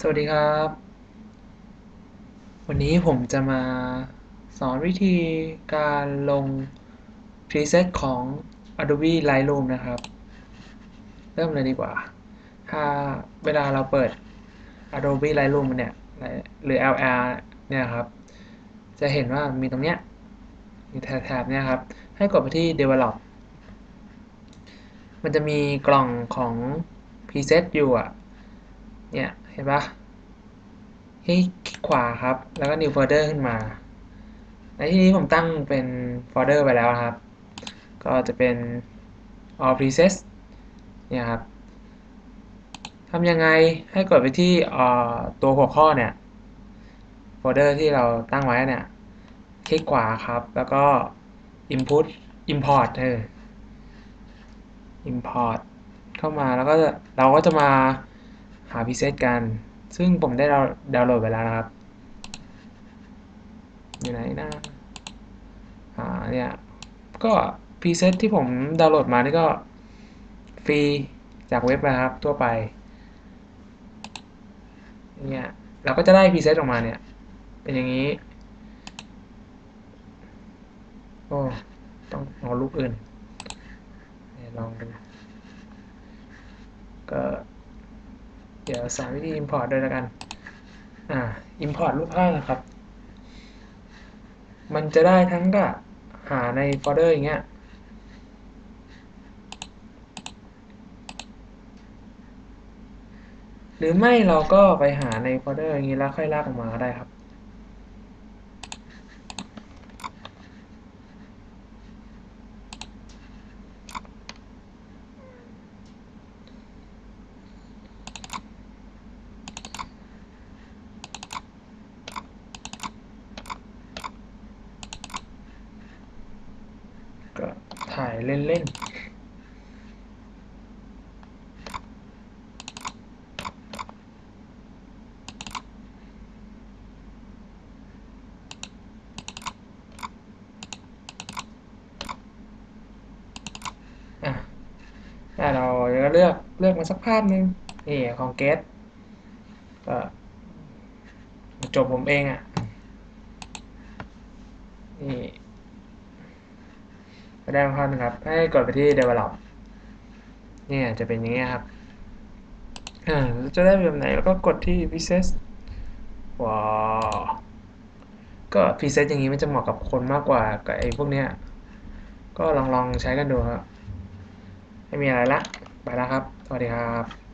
สวัสดีครับ วันนี้ผมจะมาสอนวิธีการลง preset ของ Adobe Lightroom นะครับ เริ่มเลยดีกว่า ถ้าเวลาเราเปิด Adobe Lightroom เนี่ย หรือ LR เนี่ยครับ จะเห็นว่ามีตรงเนี้ยมีแถบๆเนี่ยครับ ให้กดไปที่ develop มันจะมีกล่องของ preset อยู่อะ เนี่ยเห็นปะให้คลิกขวาครับ แล้วก็ new folder ขึ้นมา ในที่นี้ผมตั้งเป็นโฟลเดอร์ไปแล้วครับ ก็จะเป็น all presets เนี่ยครับทำยังไงให้กดไปที่ตัวหัวข้อเนี่ยโฟลเดอร์ที่เราตั้งไว้เนี่ย คลิกขวาครับ แล้วก็ input import เออ import เข้ามาแล้วก็เราก็จะมา หา preset กัน ซึ่งผมได้ดาวน์โหลดไปแล้วนะครับ อยู่ไหนนะอ่าเนี่ยก็ preset ที่ผมดาวน์โหลดมานี่ก็ฟรีจากเว็บนะครับทั่วไปเนี่ยเราก็จะได้ preset ออกมาเนี่ย เป็นอย่างนี้ โอ้ ต้องเอารูปอื่นลองดูก็ เดี๋ยวสอนวิธี import ด้วยแล้วกัน อ่า import รูปภาพนะครับ มันจะได้ทั้งกับหาในโฟลเดอร์อย่างเงี้ย หรือไม่เราก็ไปหาในโฟลเดอร์อย่างนี้แล้วค่อยลากออกมาก็ได้ครับ ก็ ถ่ายเล่นๆอะแล้วเราก็เลือกเลือกมาสักภาพหนึ่งนี่ของเกตก็จบผมเองอะนี่ ไม่ได้มาภาพนะครับ ให้กดไปที่ develop เนี่ยจะเป็นอย่างเงี้ยครับจะได้แบบไหนแล้วก็กดที่ preset ว้าก็ preset อย่างนี้มันจะเหมาะกับคนมากกว่ากับไอ้พวกเนี้ยก็ลองลองใช้กันดูครับไม่มีอะไรละ ไปแล้วครับ สวัสดีครับ